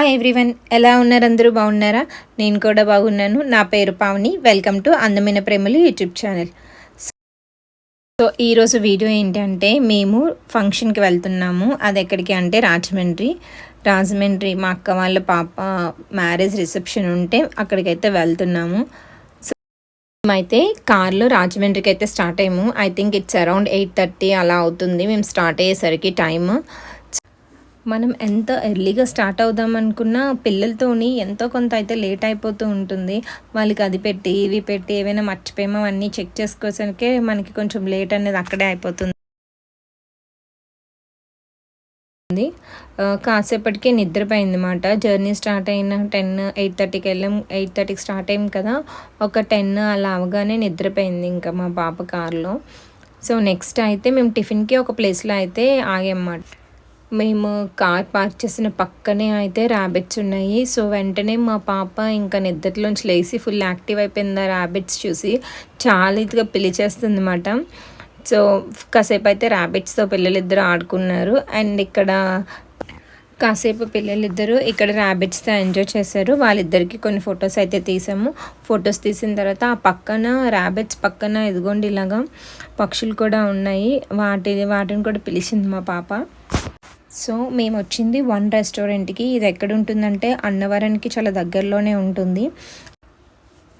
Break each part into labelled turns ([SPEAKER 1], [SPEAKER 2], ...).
[SPEAKER 1] Hi everyone ఎలా ఉన్నారు? అందరూ బాగున్నారా? నేను కూడా బాగున్నాను. నా పేరు పావని. వెల్కమ్ టు అందమైన ప్రేమలు యూట్యూబ్ ఛానల్. సో ఈరోజు వీడియో ఏంటంటే మేము ఫంక్షన్కి వెళ్తున్నాము. అది ఎక్కడికి అంటే రాజమండ్రి. రాజమండ్రి మా అక్క వాళ్ళ పాప మ్యారేజ్ రిసెప్షన్ ఉంటే అక్కడికైతే వెళ్తున్నాము. సో మేమైతే కార్లో రాజమండ్రికి అయితే స్టార్ట్ అయ్యాము. I think it's around eight thirty అలా అవుతుంది. మేము స్టార్ట్ అయ్యేసరికి టైమ్. మనం ఎంత ఎర్లీగా స్టార్ట్ అవుదాం అనుకున్నా పిల్లలతోని ఎంతో కొంత అయితే లేట్ అయిపోతూ ఉంటుంది. వాళ్ళకి అది పెట్టి ఇవి పెట్టి ఏవైనా మర్చిపోయామో అన్నీ చెక్ చేసుకోవడానికే మనకి కొంచెం లేట్ అనేది అక్కడే అయిపోతుంది. కాసేపటికి నిద్రపోయింది అనమాట జర్నీ స్టార్ట్ అయిన టెన్ ఎయిట్ థర్టీకి వెళ్ళాం. ఎయిట్ థర్టీకి స్టార్ట్ అయ్యాం కదా. ఒక టెన్ అలా అవగానే నిద్రపోయింది ఇంకా మా పాప కార్లో సో నెక్స్ట్ అయితే మేము టిఫిన్కి ఒక ప్లేస్లో అయితే ఆగామన్నమాట మేము కార్ పార్క్ చేసిన పక్కనే అయితే ర్యాబిట్స్ ఉన్నాయి. సో వెంటనే మా పాప ఇంకా నిద్రలోంచి లేచి ఫుల్ యాక్టివ్ అయిపోయింది ఆ ర్యాబిట్స్ చూసి. చాలా ఇదిగా పిలిచేస్తుంది అనమాట సో కాసేపు అయితే ర్యాబిట్స్తో పిల్లలిద్దరు ఆడుకున్నారు. అండ్ ఇక్కడ కాసేపు పిల్లలిద్దరూ ఇక్కడ ర్యాబిట్స్తో ఎంజాయ్ చేశారు. వాళ్ళిద్దరికి కొన్ని ఫొటోస్ అయితే తీసాము. ఫొటోస్ తీసిన తర్వాత ఆ పక్కన ర్యాబిట్స్ పక్కన ఎదుగోండి ఇలాగా పక్షులు కూడా ఉన్నాయి. వాటి వాటిని కూడా పిలిచింది మా పాప. సో మేము వచ్చింది వన్ రెస్టారెంట్కి. ఇది ఎక్కడ ఉంటుందంటే అన్నవరానికి చాలా దగ్గరలోనే ఉంటుంది.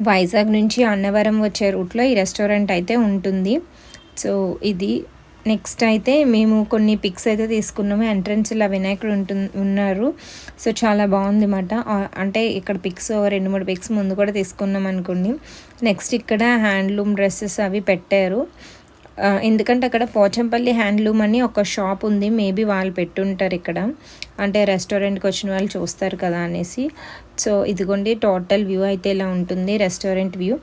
[SPEAKER 1] వైజాగ్ నుంచి అన్నవరం వచ్చే రూట్లో ఈ రెస్టారెంట్ అయితే ఉంటుంది. సో ఇది నెక్స్ట్ అయితే మేము కొన్ని పిక్స్ అయితే తీసుకున్నాము. ఎంట్రన్స్ ఇలా వినాయకుడు ఉంటు ఉన్నారు. సో చాలా బాగుంది అన్నమాట అంటే ఇక్కడ పిక్స్ రెండు మూడు పిక్స్ ముందు కూడా తీసుకున్నాం అనుకోండి నెక్స్ట్ ఇక్కడ హ్యాండ్లూమ్ డ్రెస్సెస్ అవి పెట్టారు. ఎందుకంటే అక్కడ పోచంపల్లి హ్యాండ్లూమ్ అని ఒక షాప్ ఉంది. మేబీ వాళ్ళు పెట్టుంటారు ఇక్కడ. అంటే రెస్టారెంట్కి వచ్చిన వాళ్ళు చూస్తారు కదా అనేసి. సో ఇదిగోండి టోటల్ వ్యూ అయితే ఇలా ఉంటుంది రెస్టారెంట్ వ్యూ.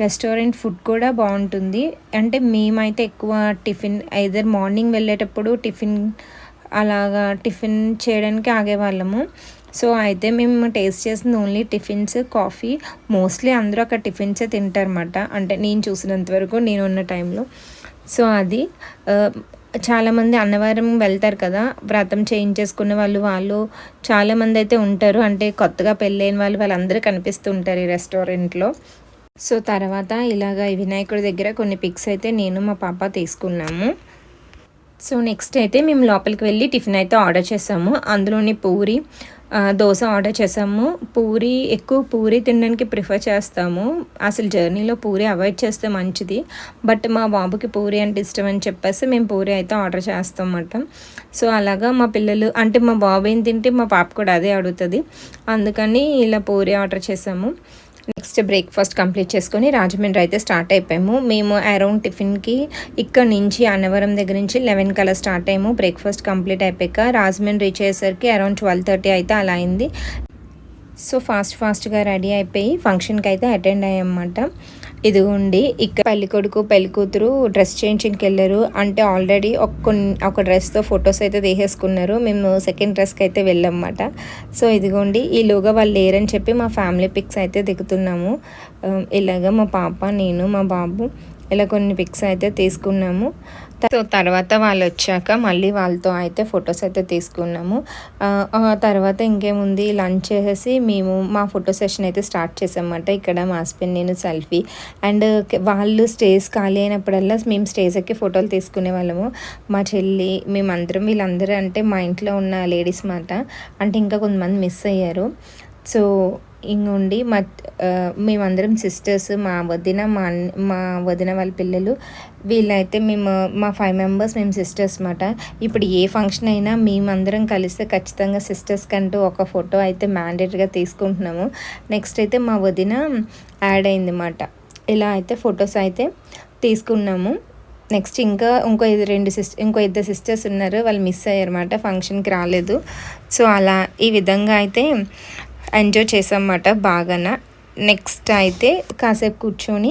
[SPEAKER 1] రెస్టారెంట్ ఫుడ్ కూడా బాగుంటుంది. అంటే మేమైతే ఎక్కువ టిఫిన్ ఐదర్ మార్నింగ్ వెళ్ళేటప్పుడు టిఫిన్ అలాగా టిఫిన్ చేయడానికి ఆగేవాళ్ళము. సో అయితే మేము టేస్ట్ చేసింది ఓన్లీ టిఫిన్స్ కాఫీ. మోస్ట్లీ అందరూ అక్కడ టిఫిన్సే తింటారన్నమాట. అంటే నేను చూసినంత వరకు నేను ఉన్న టైంలో. సో అది చాలామంది అన్నవరం వెళ్తారు కదా వ్రతం చేయించేసుకున్న వాళ్ళు వాళ్ళు చాలామంది అయితే ఉంటారు. అంటే కొత్తగా పెళ్ళైన వాళ్ళు వాళ్ళందరూ కనిపిస్తుంటారు ఈ రెస్టారెంట్లో. సో తర్వాత ఇలాగ వినాయకుడి దగ్గర కొన్ని పిక్స్ అయితే నేను మా పాప తీసుకున్నాము. సో నెక్స్ట్ అయితే మేము లోపలికి వెళ్ళి టిఫిన్ అయితే ఆర్డర్ చేసాము. అందులోని పూరి దోశ ఆర్డర్ చేసాము పూరి ఎక్కువ పూరి తినడానికి ప్రిఫర్ చేస్తాము. అసలు జర్నీలో పూరి అవాయిడ్ చేస్తే మంచిది. బట్ మా బాబుకి పూరి అంటే ఇష్టం అని చెప్పేసి మేము పూరి అయితే ఆర్డర్ చేస్తాం అన్నమాట. సో అలాగా మా పిల్లలు అంటే మా బాబు ఏం తింటే మా పాప కూడా అదే అడుగుతుంది. అందుకని ఇలా పూరి ఆర్డర్ చేసాము నెక్స్ట్ బ్రేక్ఫాస్ట్ కంప్లీట్ చేసుకొని రాజమండ్రి అయితే స్టార్ట్ అయిపోయాము. మేము అరౌండ్ టిఫిన్కి ఇక్కడ నుంచి అన్నవరం దగ్గర నుంచి లెవెన్ కల్లా స్టార్ట్ అయ్యాము. బ్రేక్ఫాస్ట్ కంప్లీట్ అయిపోయాక రాజమండ్రి రీచ్ అయ్యేసరికి అరౌండ్ ట్వెల్వ్ థర్టీ అయితే అలా అయింది. సో ఫాస్ట్ ఫాస్ట్గా రెడీ అయిపోయి ఫంక్షన్కి అయితే అటెండ్ అయ్యామన్నమాట. ఇదిగోండి ఇక్కడ పెళ్ళి కొడుకు పెళ్ళి కూతురు డ్రెస్ చేయించింగ్కి వెళ్ళారు. అంటే ఆల్రెడీ ఒక కొన్ని ఒక డ్రెస్తో ఫొటోస్ అయితే తీసేసుకున్నారు. మేము సెకండ్ డ్రెస్కి అయితే వెళ్ళామన్నమాట. సో ఇదిగోండి ఈలోగా వాళ్ళు లేరని చెప్పి మా ఫ్యామిలీ పిక్స్ అయితే దిగుతున్నాము. Um, ఇలాగ మా పాప నేను మా బాబు ఇలా కొన్ని పిక్స్ అయితే తీసుకున్నాము. సో తర్వాత వాళ్ళు వచ్చాక మళ్ళీ వాళ్ళతో అయితే ఫొటోస్ అయితే తీసుకున్నాము. తర్వాత ఇంకేముంది? లంచ్ చేసేసి మేము మా ఫోటో సెషన్ అయితే స్టార్ట్ చేసామన్నమాట ఇక్కడ మా హస్బెండ్ నేను సెల్ఫీ అండ్ వాళ్ళు స్టేజ్ ఖాళీ అయినప్పుడల్లా మేము స్టేజ్ ఎక్కి ఫోటోలు తీసుకునే వాళ్ళము. మా చెల్లి మేమందరం వీళ్ళందరూ అంటే మా ఇంట్లో ఉన్న లేడీస్ మాట. అంటే ఇంకా కొంతమంది మిస్ అయ్యారు. సో ఇంగుండి మా మేమందరం సిస్టర్స్ మా వదిన మా మా వదిన వాళ్ళ పిల్లలు. వీళ్ళైతే మేము మా ఫైవ్ మెంబర్స్ మేము సిస్టర్స్ అనమాట ఇప్పుడు ఏ ఫంక్షన్ అయినా మేమందరం కలిస్తే ఖచ్చితంగా సిస్టర్స్ కంటూ ఒక ఫోటో అయితే మ్యాండేట్గా తీసుకుంటున్నాము. నెక్స్ట్ అయితే మా వదిన యాడ్ అయింది అనమాట ఇలా అయితే ఫొటోస్ అయితే తీసుకున్నాము. నెక్స్ట్ ఇంకా ఇంకో రెండు సిస్టర్ ఇంకో ఇద్దరు సిస్టర్స్ ఉన్నారు. వాళ్ళు మిస్ అయ్యారన్నమాట ఫంక్షన్కి రాలేదు. సో అలా ఈ విధంగా అయితే ఎంజాయ్ చేసామన్నమాట బాగా నెక్స్ట్ అయితే కాసేపు కూర్చొని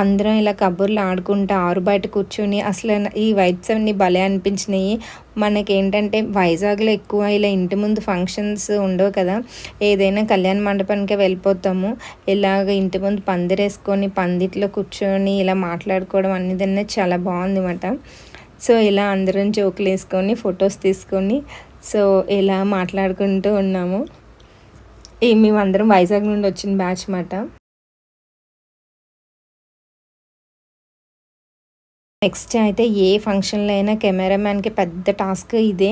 [SPEAKER 1] అందరం ఇలా కబుర్లు ఆడుకుంటా ఆరు బయట కూర్చొని అసలు ఈ వైబ్స్ అన్నీ భలే అనిపించినాయి. మనకేంటంటే వైజాగ్లో ఎక్కువ ఇలా ఇంటి ముందు ఫంక్షన్స్ ఉండవు కదా. ఏదైనా కళ్యాణ మండపానికి వెళ్ళిపోతాము. ఇలాగ ఇంటి ముందు పందిరేసుకొని పందిట్లో కూర్చొని ఇలా మాట్లాడుకోవడం అనేది చాలా బాగుంది అన్నమాట సో ఇలా అందరం జోకులు వేసుకొని ఫొటోస్ తీసుకొని సో ఇలా మాట్లాడుకుంటూ ఉన్నాము. ఈ మేమందరం వైజాగ్ నుండి వచ్చిన బ్యాచ్ మాట నెక్స్ట్ అయితే ఏ ఫంక్షన్లో అయినా కెమెరామ్యాన్కి పెద్ద టాస్క్ ఇదే.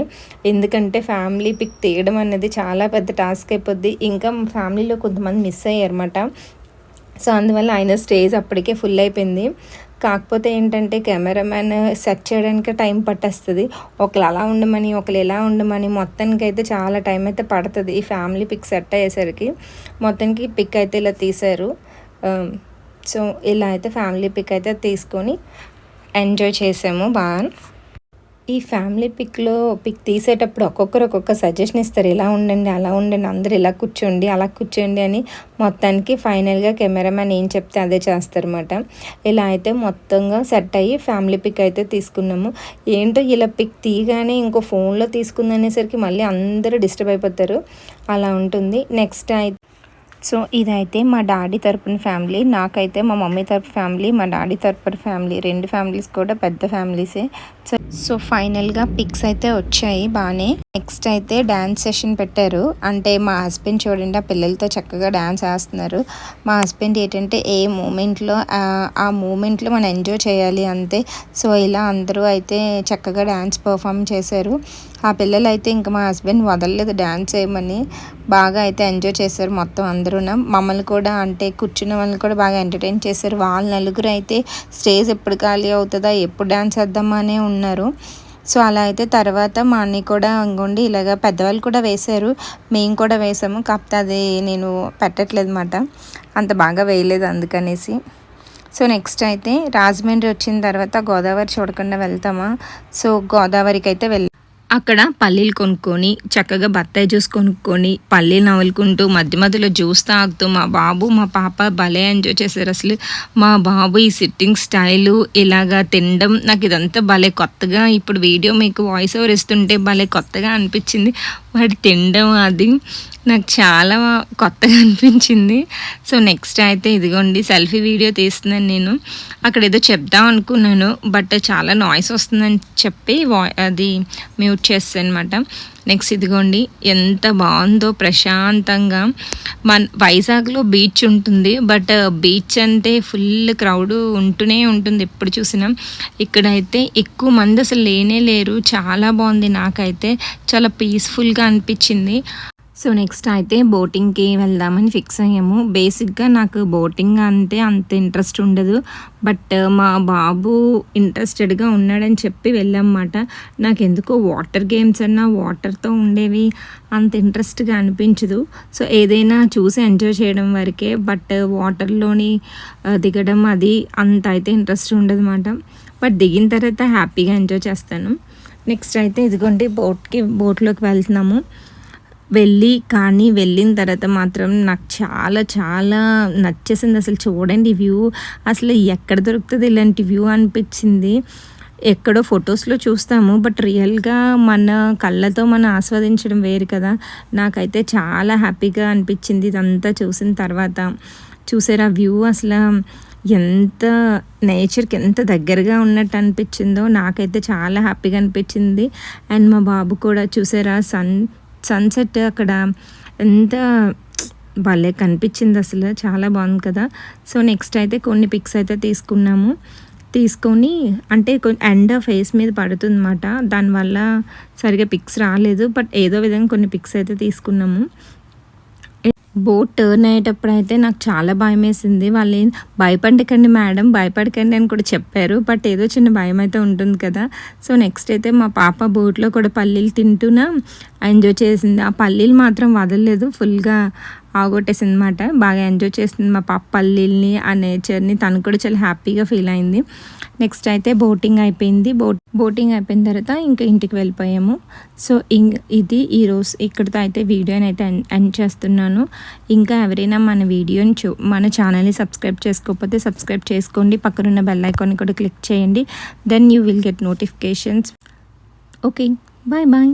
[SPEAKER 1] ఎందుకంటే ఫ్యామిలీ పిక్ తీయడం అనేది చాలా పెద్ద టాస్క్ అయిపోద్ది. ఇంకా ఫ్యామిలీలో కొంతమంది మిస్ అయ్యారన్నమాట. సో అందువల్ల ఆయన స్టేజ్ అప్పటికే ఫుల్ అయిపోయింది. కాకపోతే ఏంటంటే కెమెరామ్యాన్ సెట్ చేయడానికి టైం పట్టేస్తుంది. ఒకళ్ళు అలా ఉండమని ఒకళ్ళు ఎలా ఉండమని మొత్తానికి అయితే చాలా టైం అయితే పడుతుంది. ఈ ఫ్యామిలీ పిక్ సెట్ అయ్యేసరికి మొత్తానికి పిక్ అయితే ఇలా తీశారు. సో ఇలా అయితే ఫ్యామిలీ పిక్ అయితే తీసుకొని ఎంజాయ్ చేసాము బాగా ఈ ఫ్యామిలీ పిక్లో పిక్ తీసేటప్పుడు ఒక్కొక్కరు ఒక్కొక్క సజెషన్ ఇస్తారు. ఇలా ఉండండి అలా ఉండండి అందరు ఇలా కూర్చోండి అలా కూర్చోండి అని మొత్తానికి ఫైనల్గా కెమెరామ్యాన్ ఏం చెప్తే అదే చేస్తారన్నమాట. ఇలా అయితే మొత్తంగా సెట్ అయ్యి ఫ్యామిలీ పిక్ అయితే తీసుకున్నాము. ఏంటో ఇలా పిక్ తీయగానే ఇంకో ఫోన్లో తీసుకుందనేసరికి మళ్ళీ అందరూ డిస్టర్బ్ అయిపోతారు. అలా ఉంటుంది. నెక్స్ట్ అయితే సో ఇదైతే మా డాడీ తరపున ఫ్యామిలీ నాకైతే మా మమ్మీ తరపు ఫ్యామిలీ మా డాడీ తరపున ఫ్యామిలీ రెండు ఫ్యామిలీస్ కూడా పెద్ద ఫ్యామిలీసే. సో సో ఫైనల్గా పిక్స్ అయితే వచ్చాయి బాగానే నెక్స్ట్ అయితే డ్యాన్స్ సెషన్ పెట్టారు. అంటే మా హస్బెండ్ చూడండి ఆ పిల్లలతో చక్కగా డ్యాన్స్ వేస్తున్నారు మా హస్బెండ్ ఏంటంటే ఏ మూమెంట్లో ఆ మూమెంట్లో మనం ఎంజాయ్ చేయాలి అంతే. సో ఇలా అందరూ అయితే చక్కగా డ్యాన్స్ పర్ఫామ్ చేశారు. ఆ పిల్లలు అయితే ఇంకా మా హస్బెండ్ వదలలేదు డ్యాన్స్ చేయమని బాగా అయితే ఎంజాయ్ చేశారు మొత్తం అందరూ మమ్మల్ని కూడా అంటే కూర్చున్న వాళ్ళని కూడా బాగా ఎంటర్టైన్ చేశారు. వాళ్ళ నలుగురు అయితే స్టేజ్ ఎప్పుడు ఖాళీ అవుతుందా ఎప్పుడు డ్యాన్స్ వేద్దామా అనే ఉన్నారు. సో అలా అయితే తర్వాత మా అన్ని కూడా ఇంకోండి ఇలాగ పెద్దవాళ్ళు కూడా వేశారు. మేము కూడా వేసాము కాకపోతే అది నేను పెట్టట్లేదు అనమాట అంత బాగా వేయలేదు అందుకనేసి. సో నెక్స్ట్ అయితే రాజమండ్రి వచ్చిన తర్వాత గోదావరి చూడకుండా వెళ్తామా? సో గోదావరికి అయితే వెళ్ళి అక్కడ పల్లీలు కొనుక్కొని చక్కగా బత్తాయి జ్యూస్ కొనుక్కొని పల్లీలు నవలుకుంటూ మధ్య మధ్యలో జ్యూస్ తాగుతూ మా బాబు మా పాప భలే ఎంజాయ్ చేశారు. అసలు మా బాబు ఈ సిట్టింగ్ స్టైలు ఇలాగా తినడం నాకు ఇదంతా భలే కొత్తగా ఇప్పుడు వీడియో మీకు వాయిస్ ఓవర్ ఇస్తుంటే భలే కొత్తగా అనిపించింది. వాటి తినడం అది నాకు చాలా కొత్తగా అనిపించింది. సో నెక్స్ట్ అయితే ఇదిగోండి సెల్ఫీ వీడియో తీస్తున్నాను నేను. అక్కడ ఏదో చెప్దాం అనుకున్నాను బట్ చాలా నాయిస్ వస్తుందని చెప్పి వా అది మ్యూట్ చేస్తాను అనమాట నెక్స్ట్ ఇదిగోండి ఎంత బాగుందో ప్రశాంతంగా. మన వైజాగ్లో బీచ్ ఉంటుంది బట్ బీచ్ అంటే ఫుల్ క్రౌడ్ ఉంటూనే ఉంటుంది ఎప్పుడు చూసినా. ఇక్కడైతే ఎక్కువ మంది అసలు లేనే లేరు. చాలా బాగుంది నాకైతే. చాలా పీస్ఫుల్గా అనిపించింది. సో నెక్స్ట్ అయితే బోటింగ్కి వెళ్దామని ఫిక్స్ అయ్యాము. బేసిక్గా నాకు బోటింగ్ అంటే అంత ఇంట్రెస్ట్ ఉండదు. బట్ మా బాబు ఇంట్రెస్టెడ్గా ఉన్నాడని చెప్పి వెళ్ళామన్నమాట. నాకు ఎందుకో వాటర్ గేమ్స్ అన్నా వాటర్తో ఉండేవి అంత ఇంట్రెస్ట్గా అనిపించదు. సో ఏదైనా చూసి ఎంజాయ్ చేయడం వరకే బట్ వాటర్లోని దిగడం అది అంత అయితే ఇంట్రెస్ట్ ఉండదు అన్నమాట బట్ దిగిన తర్వాత హ్యాపీగా ఎంజాయ్ చేస్తాను. నెక్స్ట్ అయితే ఇదిగోండి బోట్కి బోట్లోకి వెళ్తున్నాము. వెళ్ళి కానీ వెళ్ళిన తర్వాత మాత్రం నాకు చాలా చాలా నచ్చేసింది అసలు చూడండి వ్యూ. అసలు ఎక్కడ దొరుకుతుంది ఇలాంటి వ్యూ అనిపించింది. ఎక్కడో ఫొటోస్లో చూస్తాము బట్ రియల్గా మన కళ్ళతో మనం ఆస్వాదించడం వేరు కదా. నాకైతే చాలా హ్యాపీగా అనిపించింది ఇదంతా చూసిన తర్వాత. చూసారా వ్యూ అసలు ఎంత నేచర్కి ఎంత దగ్గరగా ఉన్నట్టు అనిపించిందో. నాకైతే చాలా హ్యాపీగా అనిపించింది. అండ్ మా బాబు కూడా చూసారా సన్ సన్సెట్ అక్కడ ఎంత భలే కనిపించింది అసలు. చాలా బాగుంది కదా. సో నెక్స్ట్ అయితే కొన్ని పిక్స్ అయితే తీసుకున్నాము. తీసుకొని అంటే ఎండ ఫేస్ మీద పడుతుంది అన్నమాట దానివల్ల సరిగా పిక్స్ రాలేదు. బట్ ఏదో విధంగా కొన్ని పిక్స్ అయితే తీసుకున్నాము. బోట్ టర్న్ అయ్యేటప్పుడు అయితే నాకు చాలా భయం వేసింది వాళ్ళు భయపడకండి మేడం భయపడకండి అని కూడా చెప్పారు. బట్ ఏదో చిన్న భయం అయితే ఉంటుంది కదా. సో నెక్స్ట్ అయితే మా పాప బోట్లో కూడా పల్లీలు తింటూనా ఎంజాయ్ చేసింది. ఆ పల్లీలు మాత్రం వదలలేదు. ఫుల్గా ఆగొట్టేసింది అనమాట బాగా ఎంజాయ్ చేస్తుంది మా పాప పల్లీల్ని ఆ నేచర్ని తను కూడా చాలా హ్యాపీగా ఫీల్ అయింది. నెక్స్ట్ అయితే బోటింగ్ అయిపోయింది. బోట్ బోటింగ్ అయిపోయిన తర్వాత ఇంకా ఇంటికి వెళ్ళిపోయాము. సో ఇం ఇది ఈరోజు ఇక్కడితో అయితే వీడియోని అయితే ఎండ్ చేస్తున్నాను. ఇంకా ఎవరైనా మన వీడియోని చూ మన ఛానల్ని సబ్స్క్రైబ్ చేసుకోకపోతే సబ్స్క్రైబ్ చేసుకోండి. పక్కనున్న బెల్ ఐకాన్ని కూడా క్లిక్ చేయండి. Then you will get notifications okay bye bye